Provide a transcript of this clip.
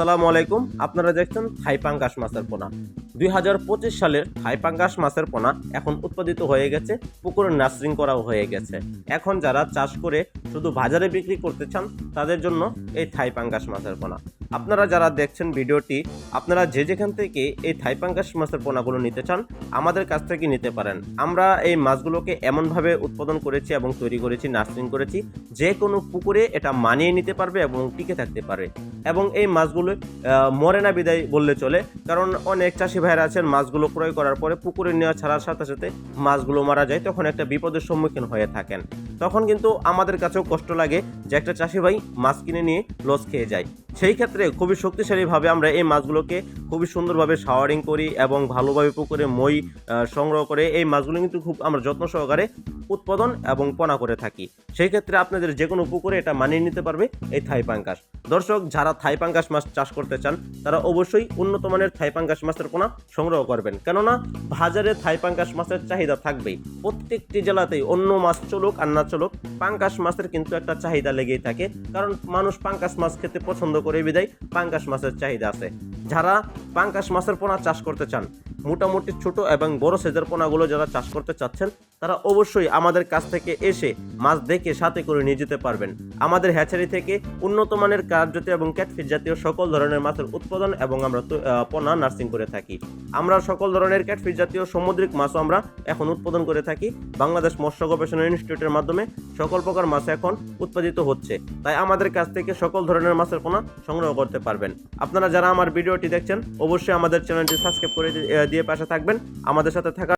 আসসালামু আলাইকুম। আপনারা দেখছেন থাইপাঙ্গাস মাছের পোনা। দুই হাজার পঁচিশ সালের থাইপাঙ্গাস মাছের পোনা এখন উৎপাদিত হয়ে গেছে পুকুরে নার্সিং করাও হয়ে গেছে। এখন যারা চাষ করে শুধু বাজারে বিক্রি করতে চান, তাদের জন্য এই থাইপাঙ্গাস মাছের পোনা। আপনারা যারা দেখছেন ভিডিওটি, আপনারা যে যেখান থেকে এই থাই পাঙ্গাস মাছের পোনাগুলো নিতে চান, আমাদের কাছ থেকে নিতে পারেন। আমরা এই মাছগুলোকে এমনভাবে উৎপাদন করেছি এবং তৈরি করেছি, নার্সিং করেছি, যে কোনো পুকুরে এটা মানিয়ে নিতে পারবে এবং টিকে থাকতে পারে। এবং এই মাছগুলো মরে না বিদায় বললে চলে, কারণ অনেক চাষি ভাইরা আছেন, মাছগুলো ক্রয় করার পরে পুকুরে নেওয়া ছাড়ার সাথে সাথে মাছগুলো মারা যায়, তখন একটা বিপদের সম্মুখীন হয়ে থাকেন। তখন কিন্তু আমাদের কাছেও কষ্ট লাগে যে একটা চাষি ভাই মাছ কিনে নিয়ে লস খেয়ে যায়। সেই ক্ষেত্রে খুবই শক্তিশালীভাবে আমরা এই মাছগুলোকে খুবই সুন্দরভাবে শাওয়ারিং করি এবং ভালোভাবে পুকুরে মই সংগ্রহ করে এই মাছগুলো কিন্তু খুব আমরা যত্ন সহকারে উৎপাদন এবং পোনা করে থাকি। সেই ক্ষেত্রে আপনাদের যে কোনো পুকুরে এটা মানিয়ে নিতে পারবে এই থাই পাঙ্গাস। দর্শক, যারা থাই পাঙ্গাস মাছ চাষ করতে চান, তারা অবশ্যই উন্নত মানের থাই পাঙ্গাস মাছের পোনা সংগ্রহ করবেন। কেননা, বাজারে থাই পাঙ্গাস মাছের চাহিদা থাকবেই। প্রত্যেকটি জেলাতেই অন্য মাছ চলুক আর না চলুক, পাঙ্গাস মাছের কিন্তু একটা চাহিদা লেগেই থাকে। কারণ, মানুষ পাঙ্গাস মাছ খেতে পছন্দ করে বিদায় পাঙ্গাস মাছের চাহিদা আছে। যারা পাঙ্গাস মাছের পোনা চাষ করতে চান মোটামুটি ছোট এবং বড় সেজার পোনাগুলো যারা চাষ করতে চাচ্ছেন, তারা অবশ্যই আমাদের কাছ থেকে এসে মাছ দেখে সাথে করে নিয়ে যেতে পারবেন। আমাদের হ্যাচারি থেকে উন্নত মানের জাতীয় এবং ক্যাটফিট জাতীয় সকল ধরনের মাছের উৎপাদন এবং আমরা পোনা নার্সিং করে থাকি। আমরা সকল ধরনের ক্যাটফিট জাতীয় সামুদ্রিক মাছও আমরা এখন উৎপাদন করে থাকি। বাংলাদেশ মৎস্য গবেষণা ইনস্টিটিউটের মাধ্যমে সকল প্রকার মাছ এখন উৎপাদিত হচ্ছে। তাই আমাদের কাছ থেকে সকল ধরনের মাছের পোনা সংগ্রহ করতে পারবেন। আপনারা যারা আমার ভিডিওটি দেখছেন, অবশ্যই আমাদের চ্যানেলটি সাবস্ক্রাইব করে দিয়ে পাশে থাকবেন। আমাদের সাথে থাকা